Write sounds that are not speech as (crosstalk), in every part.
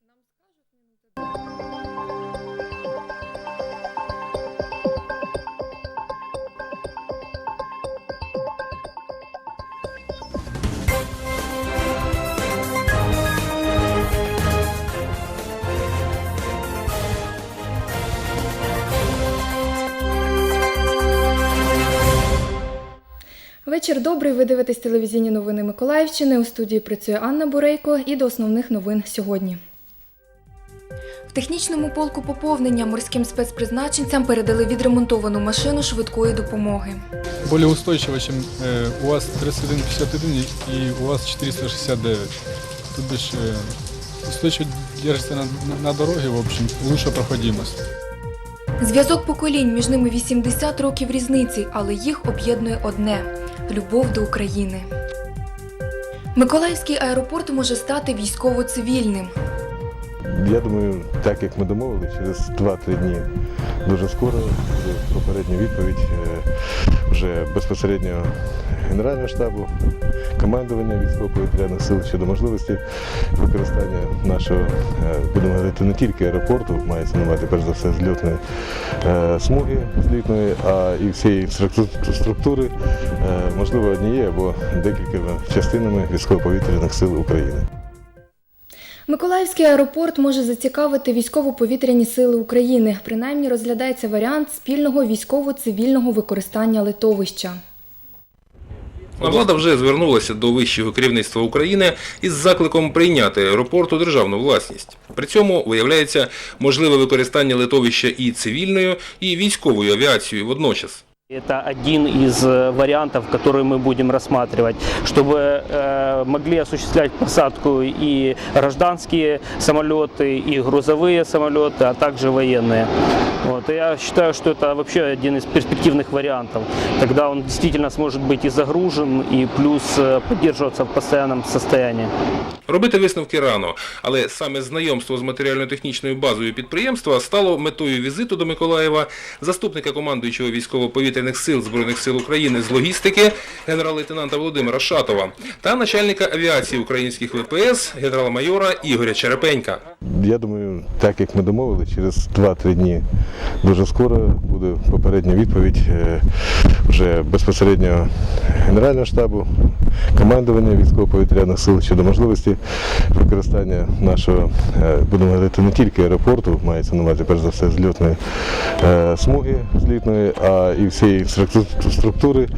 Нам скажуть минуты. Вечір добрий. Ви дивитесь телевізійні новини Миколаївщини. У студії працює Анна Бурейко і до основних новин сьогодні. В технічному полку поповнення морським спецпризначенцям передали відремонтовану машину швидкої допомоги. более устойчиво, чем э, УАЗ 3151 и УАЗ 469. То бишь э, устойчиво держится на, на, дороге, в общем, лучше проходимость. Зв'язок поколінь між ними 80 років різниці, але їх об'єднує одне любов до України. Миколаївський аеропорт може стати військово-цивільним. Я думаю, так як ми домовили, через 2-3 дні дуже скоро попередня відповідь е, вже безпосередньо Генерального штабу, командування військово-повітряних сил щодо можливості використання нашого, е, будемо говорити, не тільки аеропорту, мається на увазі, перш за все, зльотної е, смуги злітної, а і всієї структури, е, можливо, однією або декількома частинами військово-повітряних сил України. Миколаївський аеропорт може зацікавити військово-повітряні сили України. Принаймні розглядається варіант спільного військово-цивільного використання литовища. Влада вже звернулася до вищого керівництва України із закликом прийняти аеропорт у державну власність. При цьому виявляється можливе використання литовища і цивільною, і військовою авіацією водночас. Это один из э, вариантов, который мы будем рассматривать, чтобы э, могли осуществлять посадку и гражданские самолеты, и грузовые самолеты, а также военные. Вот. И я считаю, что это вообще один из перспективных вариантов. Тогда он действительно сможет быть и загружен, и плюс э, поддерживаться в постоянном состоянии. Робити висновки рано, але саме знайомство з матеріально-технічною базою підприємства стало метою візиту до Миколаєва заступника командуючого військово-повітряних сил Збройних сил України з логістики генерал-лейтенанта Володимира Шатова та начальника авіації українських ВПС генерала-майора Ігоря Черепенька. Я думаю, так як ми домовили, через 2-3 дні дуже скоро буде попередня відповідь е, вже безпосередньо Генерального штабу, командування військово-повітряних сил щодо можливості використання нашого, е, будемо говорити, не тільки аеропорту, мається на увазі, перш за все, зльотної е, смуги злітної, а і всієї структу- структури,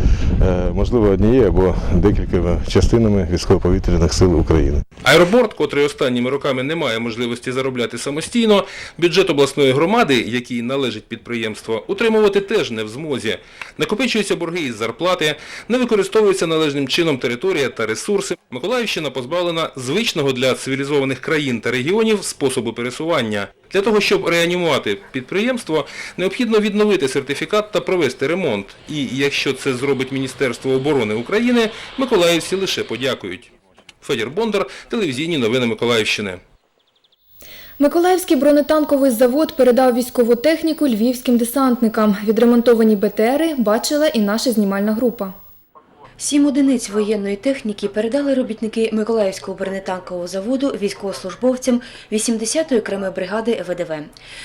е, можливо, однією або декількома частинами військово-повітряних сил України. Аеропорт, котрий останніми роками не має можливості заробляти самостійно, бюджет обласної громади, який належить підприємство, утримувати теж не в змозі. Накопичуються борги із зарплати, не використовується належним чином територія та ресурси. Миколаївщина позбавлена звичного для цивілізованих країн та регіонів способу пересування. Для того, щоб реанімувати підприємство, необхідно відновити сертифікат та провести ремонт. І якщо це зробить Міністерство оборони України, миколаївці лише подякують. Федір Бондар, телевізійні новини Миколаївщини. Миколаївський бронетанковий завод передав військову техніку львівським десантникам. Відремонтовані БТРи бачила і наша знімальна група. Сім одиниць воєнної техніки передали робітники Миколаївського бронетанкового заводу військовослужбовцям 80-ї окремої бригади ВДВ.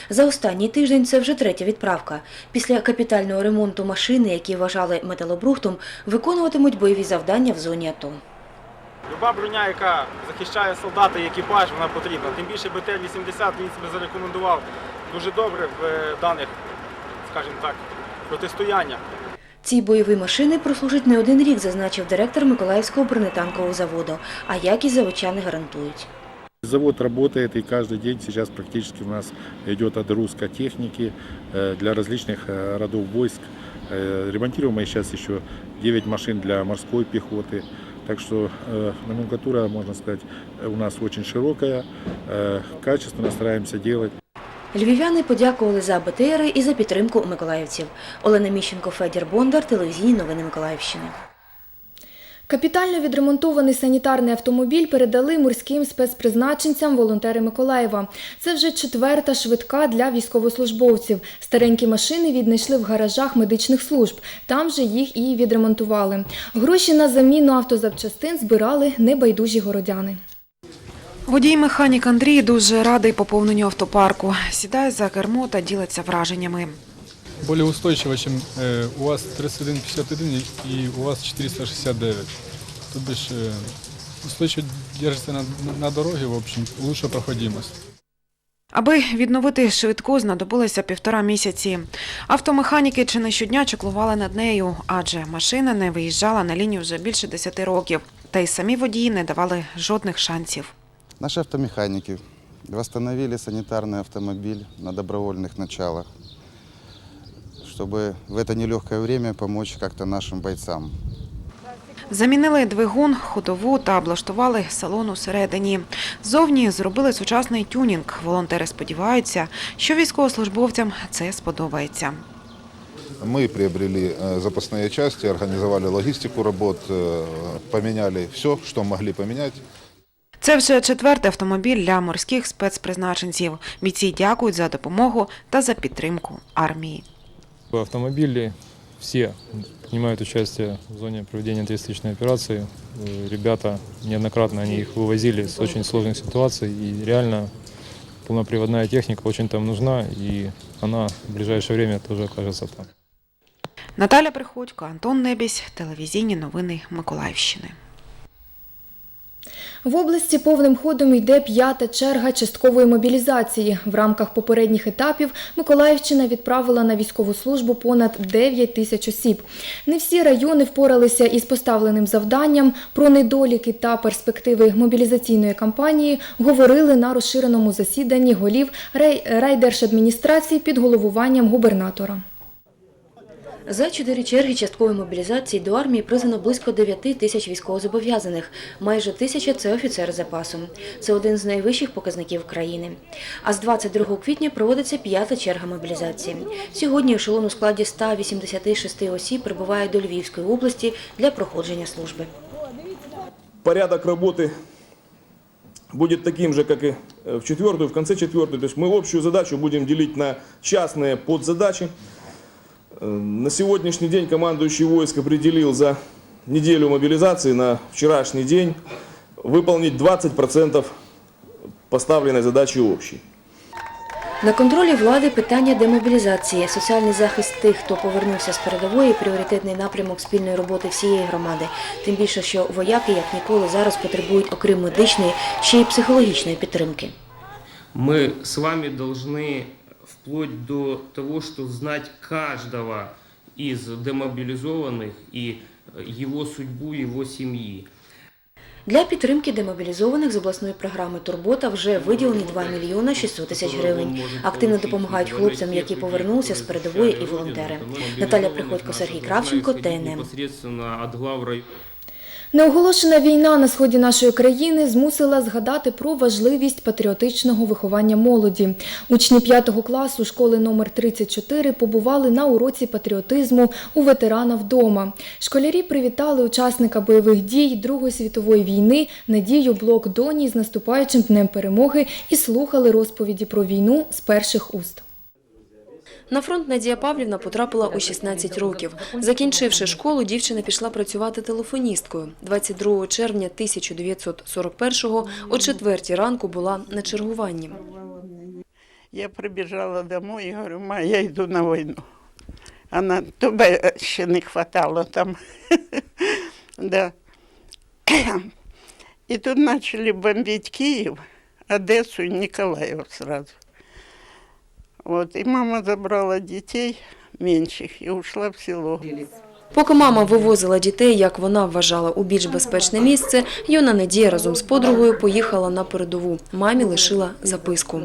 За останній тиждень це вже третя відправка. Після капітального ремонту машини, які вважали металобрухтом, виконуватимуть бойові завдання в зоні АТО. Люба броня, яка захищає солдата і екіпаж, вона потрібна. Тим більше БТ-80 він себе зарекомендував дуже добре в е, даних, скажімо так, протистояння. Ці бойові машини прослужать не один рік, зазначив директор Миколаївського бронетанкового заводу, а якість заводчани гарантують. Завод работает, и каждый день сейчас практически у нас идет отгрузка техники э, для различных э, родов войск. Э, Ремонтируем мы сейчас еще 9 машин для морской пехоты. Так что э, номенклатура, можно сказать, у нас очень широкая, э, качественно стараемся делать. Львів'яни подякували за БТРи і за підтримку миколаївців. Олена Міщенко, Федір Бондар, телевізійні новини Миколаївщини. Капітально відремонтований санітарний автомобіль передали морським спецпризначенцям волонтери Миколаєва. Це вже четверта швидка для військовослужбовців. Старенькі машини віднайшли в гаражах медичних служб. Там же їх і відремонтували. Гроші на заміну автозапчастин збирали небайдужі городяни. Водій-механік Андрій дуже радий поповненню автопарку. Сідає за кермо та ділиться враженнями. Более устойчиво, чем э, УАЗ 3151 и УАЗ 469. То бишь э, устойчиво держится на, на, дороге, в общем, лучшая проходимость. Аби відновити швидку, знадобилося півтора місяці. Автомеханіки чи не щодня чеклували над нею, адже машина не виїжджала на лінію вже більше 10 років. Та й самі водії не давали жодних шансів. Наши автомеханики восстановили санитарный автомобиль на добровольных началах, чтобы в это нелегкое время помочь как-то нашим бойцам. Замінили двигун, ходову та облаштували салон усередині. Зовні зробили сучасний тюнінг. Волонтери сподіваються, що військовослужбовцям це сподобається. Мы приобрели э, запасные части, организовали логистику работ, э, поменяли все, что могли поменять. Це вже четвертий автомобіль для морських спецпризначенців. Бійці дякують за допомогу та за підтримку армії. Автомобили все принимают участие в зоне проведения антитеррористической операции. Э, Ребята неоднократно они их вывозили с очень сложных ситуаций. И реально полноприводная техника очень там нужна. И она в ближайшее время тоже окажется там. Наталя Приходько, Антон Небісь, телевізійні новини Миколаївщини. В області повним ходом йде п'ята черга часткової мобілізації. В рамках попередніх етапів Миколаївщина відправила на військову службу понад 9 тисяч осіб. Не всі райони впоралися із поставленим завданням. Про недоліки та перспективи мобілізаційної кампанії говорили на розширеному засіданні голів рай- райдержадміністрації під головуванням губернатора. За чотири черги часткової мобілізації до армії призвано близько 9 тисяч військовозобов'язаних. Майже тисяча – це офіцери запасу. Це один з найвищих показників країни. А з 22 квітня проводиться п'ята черга мобілізації. Сьогодні ешелон у складі 186 осіб прибуває до Львівської області для проходження служби. порядок работы будет таким же, как и э, в четвертую, в конце четвертой. То есть мы общую задачу будем делить на частные подзадачи. Э, На сегодняшний день командующий войск определил за неделю мобилизации на вчерашний день выполнить 20% поставленной задачи общей. На контролі влади питання демобілізації, соціальний захист тих, хто повернувся з передової, пріоритетний напрямок спільної роботи всієї громади. Тим більше, що вояки, як ніколи, зараз потребують, окрім медичної, ще й психологічної підтримки. Мы с вами должны вплоть до того, что знать каждого из демобилизованных и э, его судьбу, его семьи. Для підтримки демобілізованих з обласної програми Турбота вже виділені 2 мільйона 600 тисяч гривень. Активно допомагають хлопцям, які повернулися з передової, і волонтери. Наталя Приходько, Сергій Кравченко, ТНМ. Неоголошена війна на сході нашої країни змусила згадати про важливість патріотичного виховання молоді. Учні 5 класу школи номер 34 побували на уроці патріотизму у ветерана вдома. Школярі привітали учасника бойових дій Другої світової війни Надію Блок Доні з наступаючим днем перемоги і слухали розповіді про війну з перших уст. На фронт Надія Павлівна потрапила у 16 років. Закінчивши школу, дівчина пішла працювати телефоністкою. 22 червня 1941-го о 4 ранку була на чергуванні. Я прибіжала домой і говорю, ма, я йду на війну. Вона, тебе ще не хватало там. (laughs) да. І тут почали бомбити Київ, Одесу і Ніколаїв сразу. Вот, і мама забрала дітей менших і ушла в село. Поки мама вивозила дітей, як вона вважала, у більш безпечне місце, юна Надія разом з подругою поїхала на передову. Мамі лишила записку.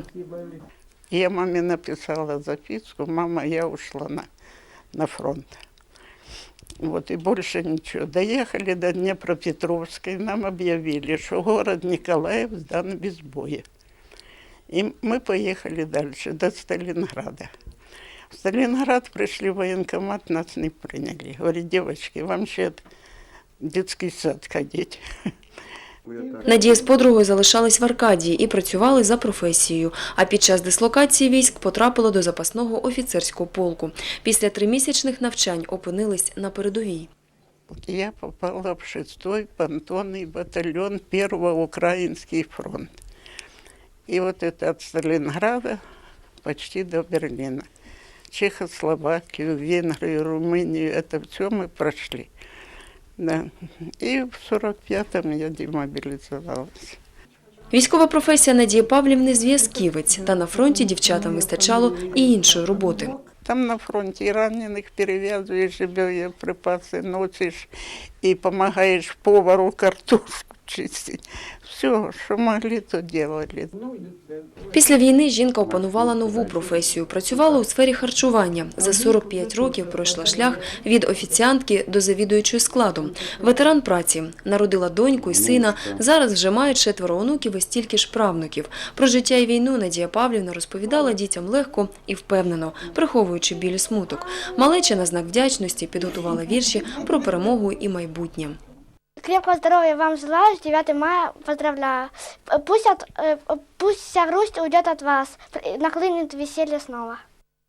Я маме написала записку, мама, я ушла на, на фронт. Вот, и больше ничего. Доехали до Днепропетровска, и нам объявили, что город Николаев сдан без боя. И мы поехали дальше, до Сталинграда. В Сталинград пришли в военкомат, нас не приняли. Говорит, девочки, вам ще детский сад ходить. Надія з подругою залишались в Аркадії і працювали за професією. А під час дислокації військ потрапила до запасного офіцерського полку. Після тримісячних навчань опинились на передовій. Я попала в шестой понтонный батальон Первого Украинский фронт. И вот это от Сталинграда почти до Берлина. Чехословакию, Венгрию, Румынию, это все мы прошли. Да. И в 45-м я демобилизовалась. Військова професія Надії Павлівни – зв'язківець, та на фронті дівчатам вистачало і іншої роботи. Там на фронте и раненых перевязываешь, и боеприпасы носишь, и помогаешь повару картошку чистить. Все, что могли, то делали. Після війни жінка опанувала нову професію. Працювала у сфері харчування. За 45 років пройшла шлях від офіціантки до завідуючої складом. Ветеран праці. Народила доньку і сина. Зараз вже має четверо онуків і стільки ж правнуків. Про життя і війну Надія Павлівна розповідала дітям легко і впевнено, приховуючи біль і смуток. Малеча на знак вдячності підготувала вірші про перемогу і майбутнє. Крепкого здоровья вам желаю, с 9 мая поздравляю. Пусть, от, э, пусть вся грусть уйдет от вас, наклынет веселье снова.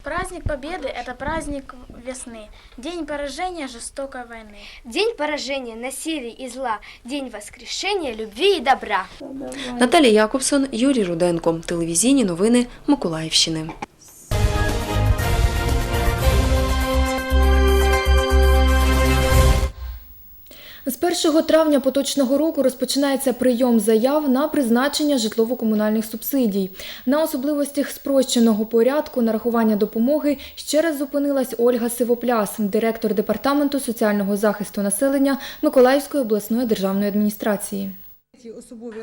Праздник Победы – это праздник весны, день поражения жестокой войны. День поражения насилия и зла, день воскрешения любви и добра. Наталія Якобсон, Юрій Руденко. Телевізійні новини Миколаївщини. 1 травня поточного року розпочинається прийом заяв на призначення житлово-комунальних субсидій. На особливостях спрощеного порядку нарахування допомоги ще раз зупинилась Ольга Сивопляс, директор департаменту соціального захисту населення Миколаївської обласної державної адміністрації.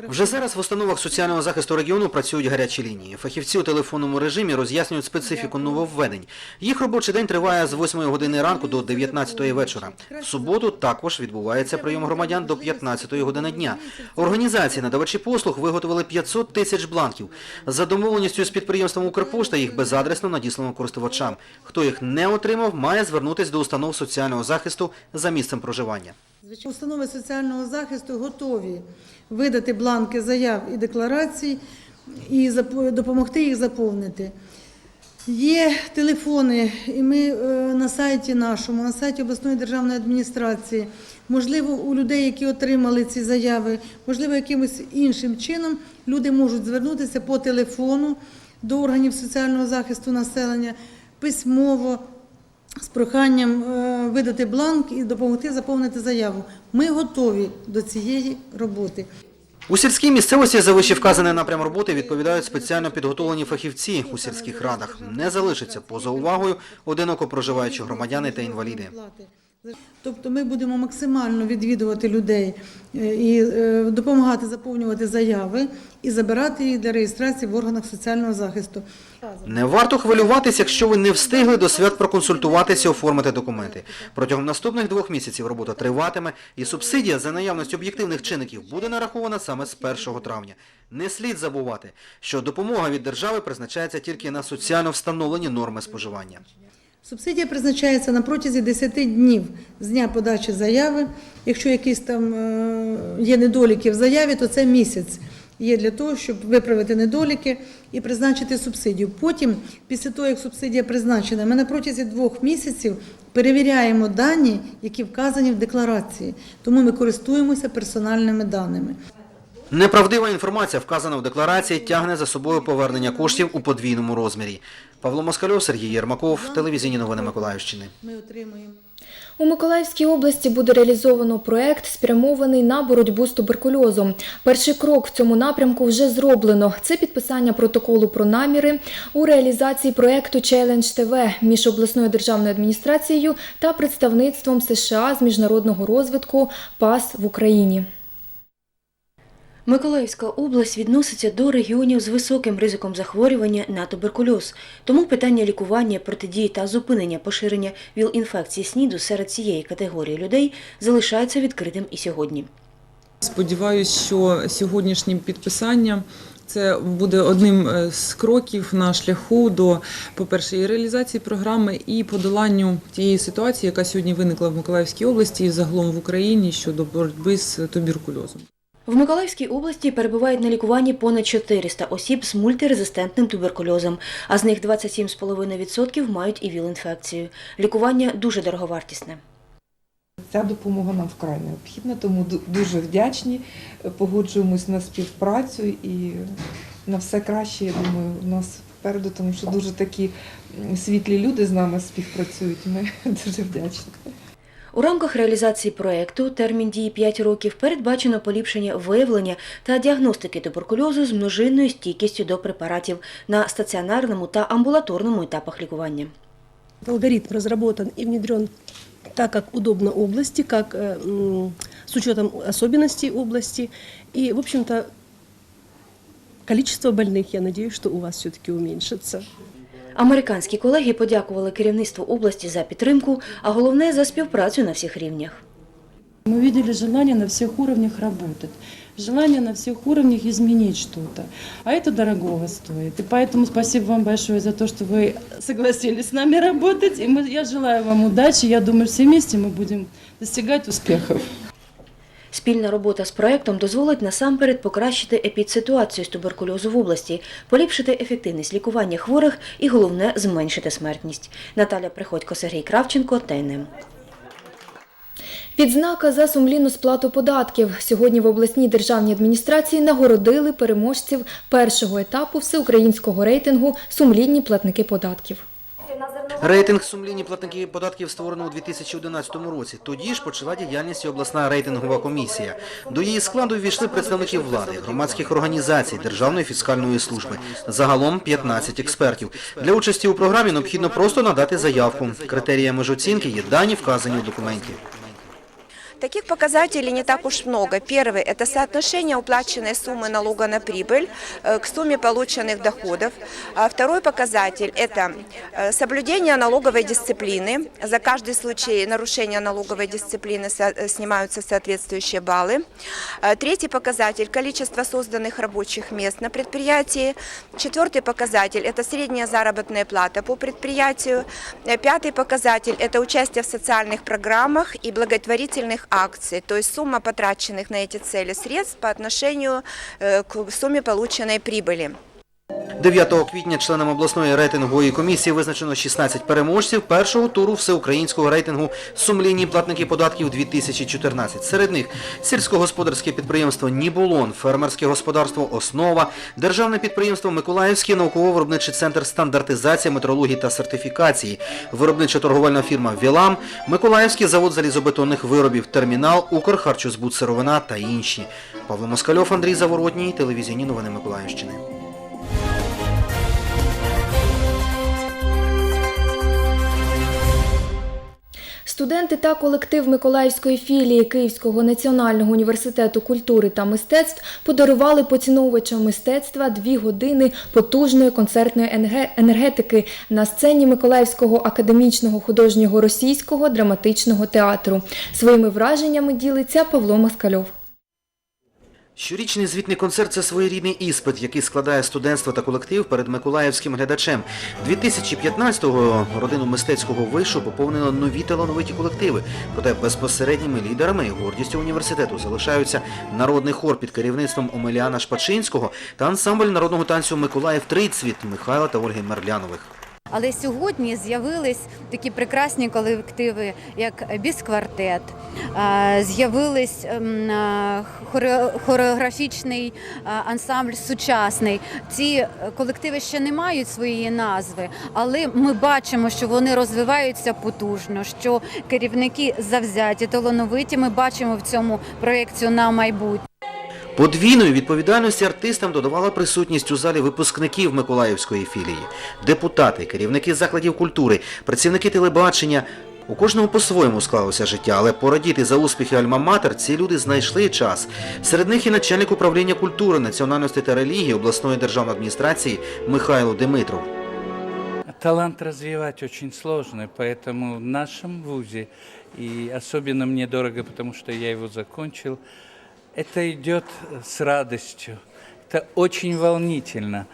Вже зараз в установах соціального захисту регіону працюють гарячі лінії. Фахівці у телефонному режимі роз'яснюють специфіку нововведень. Їх робочий день триває з 8 години ранку до 19 вечора. В суботу також відбувається прийом громадян до 15 години дня. Організації надавачі послуг виготовили 500 тисяч бланків. За домовленістю з підприємством Укрпошта їх безадресно надіслано користувачам. Хто їх не отримав, має звернутися до установ соціального захисту за місцем проживання. Установи соціального захисту готові видати бланки заяв і декларацій і допомогти їх заповнити. Є телефони, і ми е, на сайті нашому, на сайті обласної державної адміністрації, можливо, у людей, які отримали ці заяви, можливо, якимось іншим чином люди можуть звернутися по телефону до органів соціального захисту населення письмово з проханням е, видати бланк і допомогти заповнити заяву. Ми готові до цієї роботи. У сільській місцевості за вищевказаний напрям роботи відповідають спеціально підготовлені фахівці у сільських радах. Не залишиться поза увагою одиноко проживаючі громадяни та інваліди. Тобто ми будемо максимально відвідувати людей е, і е, допомагати заповнювати заяви і забирати їх для реєстрації в органах соціального захисту. Не варто хвилюватись, якщо ви не встигли до свят проконсультуватися, оформити документи. Протягом наступних двох місяців робота триватиме, і субсидія за наявності об'єктивних чинників буде нарахована саме з 1 травня. Не слід забувати, що допомога від держави призначається тільки на соціально встановлені норми споживання. Субсидія призначається на протязі 10 днів з дня подачі заяви. Якщо якісь там е, є недоліки в заяві, то це місяць є для того, щоб виправити недоліки і призначити субсидію. Потім, після того, як субсидія призначена, ми на протязі двох місяців перевіряємо дані, які вказані в декларації. Тому ми користуємося персональними даними. Неправдива інформація, вказана в декларації, тягне за собою повернення коштів у подвійному розмірі. Павло Москальов, Сергій Єрмаков, телевізійні новини Миколаївщини. Ми отримуємо. У Миколаївській області буде реалізовано проект, спрямований на боротьбу з туберкульозом. Перший крок в цьому напрямку вже зроблено. Це підписання протоколу про наміри у реалізації проекту Challenge TV між обласною державною адміністрацією та представництвом США з міжнародного розвитку ПАС в Україні. Миколаївська область відноситься до регіонів з високим ризиком захворювання на туберкульоз. Тому питання лікування, протидії та зупинення поширення ВІЛ-інфекції СНІДу серед цієї категорії людей залишається відкритим і сьогодні. Сподіваюсь, що сьогоднішнім підписанням це буде одним е, з кроків на шляху до, по-перше, реалізації програми і подоланню тієї ситуації, яка сьогодні виникла в Миколаївській області і загалом в Україні щодо боротьби з туберкульозом. В Миколаївській області перебувають на лікуванні понад 400 осіб з мультирезистентним туберкульозом, а з них 27,5% мають і ВІЛ-інфекцію. Лікування дуже дороговартісне. Ця допомога нам вкрай необхідна, тому дуже вдячні, погоджуємось на співпрацю і на все краще, я думаю, у нас впереду, тому що дуже такі світлі люди з нами співпрацюють. Ми (laughs) дуже вдячні. У рамках реалізації проекту термін дії 5 років передбачено поліпшення виявлення та діагностики туберкульозу з множинною стійкістю до препаратів на стаціонарному та амбулаторному етапах лікування. Алгоритм разработан и внедрен так, как удобно области, как э, с учетом особенностей области. И, в общем-то, количество больных, я надеюсь, что у вас все-таки уменьшится. Американські колеги подякували керівництву області за підтримку, а головне за співпрацю на всіх рівнях. Мы видели желание на всех уровнях работать, желание на всех уровнях изменить что-то. А это дорогого стоит. И поэтому спасибо вам большое за то, что вы согласились с нами работать. И мы, я желаю вам удачи. Я думаю, все вместе мы будем достигать успехов. Спільна робота з проектом дозволить насамперед покращити епідситуацію з туберкульозу в області, поліпшити ефективність лікування хворих і головне зменшити смертність. Наталя Приходько, Сергій Кравченко, ТНМ. Відзнака за сумлінну сплату податків. Сьогодні в обласній державній адміністрації нагородили переможців першого етапу всеукраїнського рейтингу Сумлінні платники податків. Рейтинг сумлінні платники податків створено у 2011 році. Тоді ж почала діяльність обласна рейтингова комісія. До її складу ввійшли представники влади, громадських організацій, Державної фіскальної служби. Загалом 15 експертів. Для участі у програмі необхідно просто надати заявку. Критеріями ж оцінки є дані, вказані у документі. Таких показателей не так уж много. Первый – это соотношение уплаченной суммы налога на прибыль э, к сумме полученных доходов. А второй показатель – это э, соблюдение налоговой дисциплины. За каждый случай нарушения налоговой дисциплины э, снимаются соответствующие баллы. А Третий показатель – количество созданных рабочих мест на предприятии. Четвертый показатель – это средняя заработная плата по предприятию. Пятый показатель – это участие в социальных программах и благотворительных акций, то есть сумма потраченных на эти цели средств по отношению э, к сумме полученной прибыли. 9 квітня членам обласної рейтингової комісії визначено 16 переможців першого туру всеукраїнського рейтингу «Сумлінні платники податків 2014». Серед них сільськогосподарське підприємство «Нібулон», фермерське господарство «Основа», державне підприємство «Миколаївський науково-виробничий центр стандартизації, метрології та сертифікації», виробнича торговельна фірма «Вілам», Миколаївський завод залізобетонних виробів «Термінал», «Укрхарчозбуд сировина» та інші. Павло Москальов, Андрій Заворотній, телевізійні новини Миколаївщини. Студенти та колектив Миколаївської філії Київського національного університету культури та мистецтв подарували поціновувачам мистецтва дві години потужної концертної енергетики на сцені Миколаївського академічного художнього російського драматичного театру. Своїми враженнями ділиться Павло Москальов. Щорічний звітний концерт це своєрідний іспит, який складає студентство та колектив перед миколаївським глядачем. 2015-го родину мистецького вишу поповнено нові талановиті колективи. Проте безпосередніми лідерами і гордістю університету залишаються народний хор під керівництвом Омеляна Шпачинського та ансамбль народного танцю Миколаїв Трицвіт Михайла та Ольги Мерлянових. Але сьогодні з'явились такі прекрасні колективи, як Бісквартет, з'явились ем, хореографічний ансамбль сучасний. Ці е, колективи ще не мають своєї назви, але ми бачимо, що вони розвиваються потужно, що керівники завзяті, талановиті. Ми бачимо в цьому проєкцію на майбутнє. Подвійної відповідальності артистам додавала присутність у залі випускників Миколаївської філії, депутати, керівники закладів культури, працівники телебачення. У кожного по-своєму склалося життя, але порадіти за успіхи Альма-Матер ці люди знайшли час. Серед них і начальник управління культури, національності та релігії обласної державної адміністрації Михайло Димитров. Талант развивать очень сложно, поэтому в нашем вузе, и особенно мне дорого, потому что я его закончил, это идет с радостью. Это очень волнительно.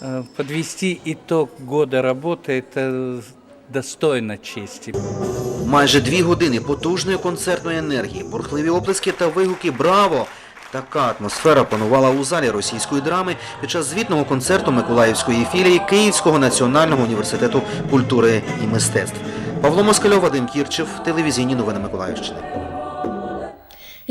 Э, Подвести итог года работы – это достойно чести. Майже дві години потужної концертної енергії, бурхливі оплески та вигуки «Браво!» Така атмосфера панувала у залі російської драми під час звітного концерту Миколаївської філії Київського національного університету культури і мистецтв. Павло Москальов, Вадим Кірчев, телевізійні новини Миколаївщини.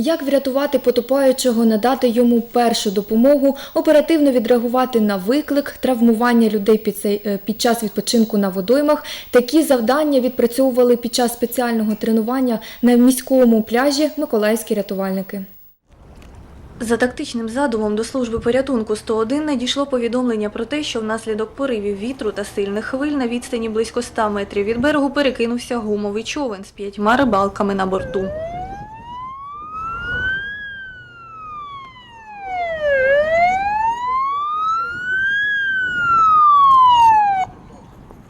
Як врятувати потопаючого, надати йому першу допомогу, оперативно відреагувати на виклик, травмування людей під, цей, е, під час відпочинку на водоймах. Такі завдання відпрацьовували під час спеціального тренування на міському пляжі миколаївські рятувальники. За тактичним задумом до служби порятунку 101 надійшло повідомлення про те, що внаслідок поривів вітру та сильних хвиль на відстані близько 100 метрів від берегу перекинувся гумовий човен з п'ятьма рибалками на борту.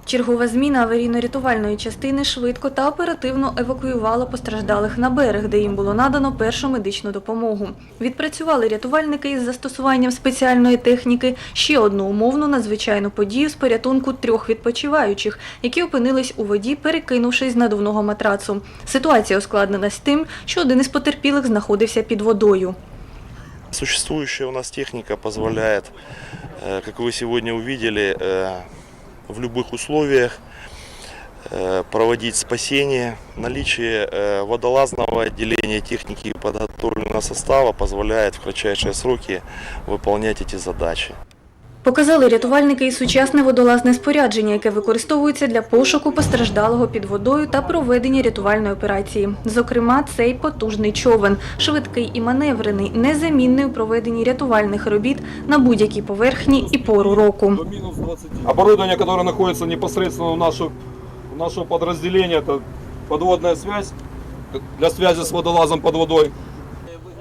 Чергова зміна аварійно-рятувальної частини швидко та оперативно евакуювала постраждалих на берег, де їм було надано першу медичну допомогу. Відпрацювали рятувальники із застосуванням спеціальної техніки ще одну умовну надзвичайну подію з порятунку трьох відпочиваючих, які опинились у воді, перекинувшись з надувного матрацу. Ситуація ускладнилась тим, що один із потерпілих знаходився під водою. Существующая у нас техника позволяет, э, как вы сегодня увидели, э, в любых условиях э, проводить спасение. Наличие э, водолазного отделения техники и подготовленного состава позволяет в кратчайшие сроки выполнять эти задачи. Показали рятувальники і сучасне водолазне спорядження, яке використовується для пошуку постраждалого під водою та проведення рятувальної операції. Зокрема, цей потужний човен, швидкий і маневрений, незамінний у проведенні рятувальних робіт на будь-якій поверхні і пору року. Оборудование, которое находится непосредственно у нашего, у нашего подразделения, это подводная связь для связи с водолазом под водой.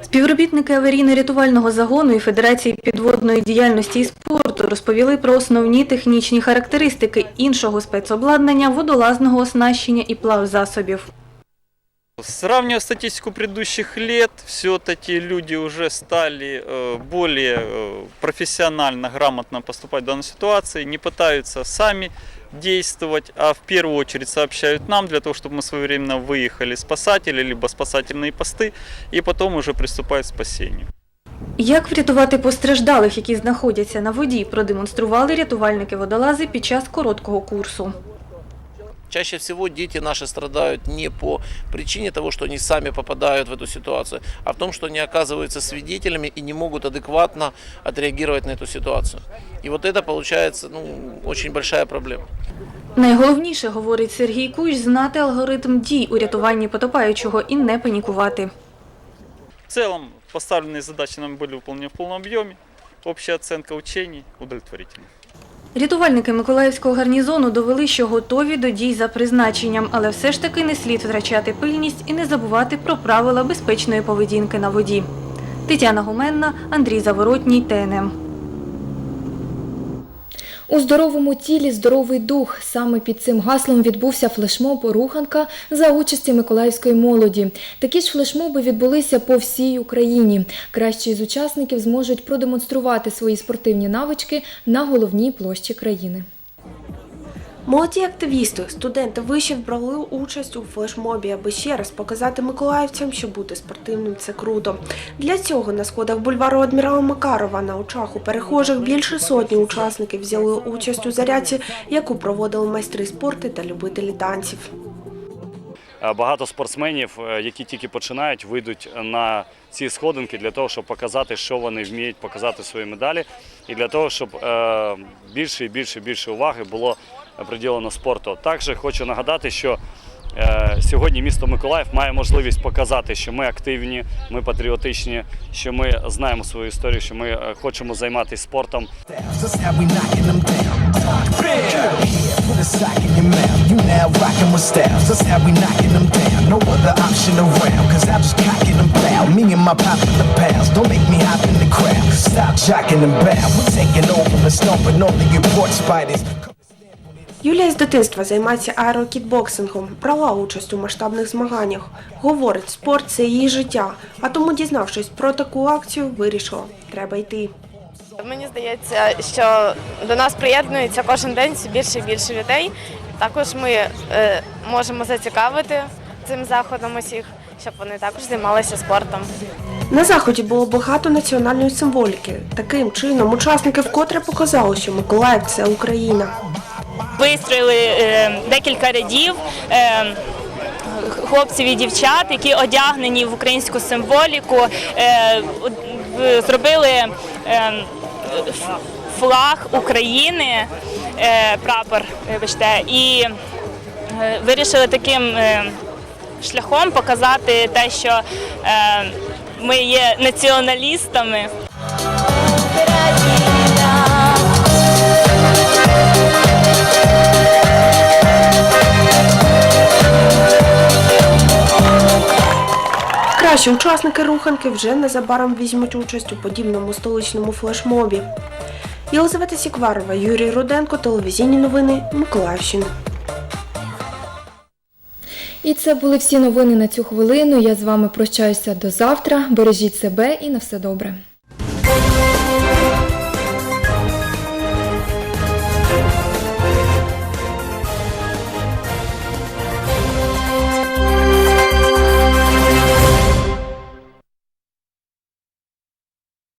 Співробітники аварійно-рятувального загону і Федерації підводної діяльності і спорту розповіли про основні технічні характеристики іншого спецобладнання, водолазного оснащення і плавзасобів. Сравнивая статистику предыдущих лет, все-таки люди уже стали э, более э, профессионально, грамотно поступать в данной ситуации, не пытаются сами действовать, а в первую очередь сообщают нам для того, чтобы мы своевременно выехали спасатели, либо спасательные посты, и потом уже приступают к спасению. Як врятувати постраждалих, які знаходяться на воді, продемонстрували рятувальники-водолази під час короткого курсу. Чаще всего дети наши страдают не по причине того, что они сами попадают в эту ситуацию, а в том, что они оказываются свидетелями и не могут адекватно отреагировать на эту ситуацию. И вот это получается ну, очень большая проблема. Найголовніше, говорить Сергій Кущ, знати алгоритм дій у рятуванні потопаючого і не панікувати. В целом поставленные задачи нам были выполнены в полном объеме. Общая оценка учений удовлетворительна. Рятувальники Миколаївського гарнізону довели, що готові до дій за призначенням, але все ж таки не слід втрачати пильність і не забувати про правила безпечної поведінки на воді. Тетяна Гуменна, Андрій Заворотній, ТНМ. У здоровому тілі здоровий дух. Саме під цим гаслом відбувся флешмоб «Руханка» за участі миколаївської молоді. Такі ж флешмоби відбулися по всій Україні. Кращі з учасників зможуть продемонструвати свої спортивні навички на головній площі країни. Молоді активісти, студенти вишів брали участь у флешмобі, аби ще раз показати миколаївцям, що бути спортивним це круто. Для цього на сходах бульвару адмірала Макарова на очах у перехожих більше сотні учасників взяли участь у зарядці, яку проводили майстри спорту та любителі танців. Багато спортсменів, е, які тільки починають, вийдуть на ці сходинки для того, щоб показати, що вони вміють, показати свої медалі, і для того, щоб е, більше і більше більше уваги було приділено спорту. Також хочу нагадати, що е, сьогодні місто Миколаїв має можливість показати, що ми активні, ми патріотичні, що ми знаємо свою історію, що ми е, хочемо займатися спортом. And. Stop jocking them bow. We're taking over and. Юлія з дитинства займається аерокітбоксингом, брала участь у масштабних змаганнях. Говорить, спорт це її життя. А тому, дізнавшись про таку акцію, вирішила, треба йти. Мені здається, що до нас приєднується кожен день все більше і більше людей. Також ми е, можемо зацікавити цим заходом усіх, щоб вони також займалися спортом. На заході було багато національної символіки. Таким чином, учасники вкотре показали, що Миколаїв це Україна. Вистроїли е, декілька рядів. Е, хлопців і дівчат, які одягнені в українську символіку, е, зробили флаг України, прапор, вибачте, і вирішили таким шляхом показати те, що ми є націоналістами. Кращі учасники руханки вже незабаром візьмуть участь у подібному столичному флешмобі. Єлизавета Сікварова, Юрій Руденко, телевізійні новини Миколаївщина. І це були всі новини на цю хвилину. Я з вами прощаюся до завтра. Бережіть себе і на все добре.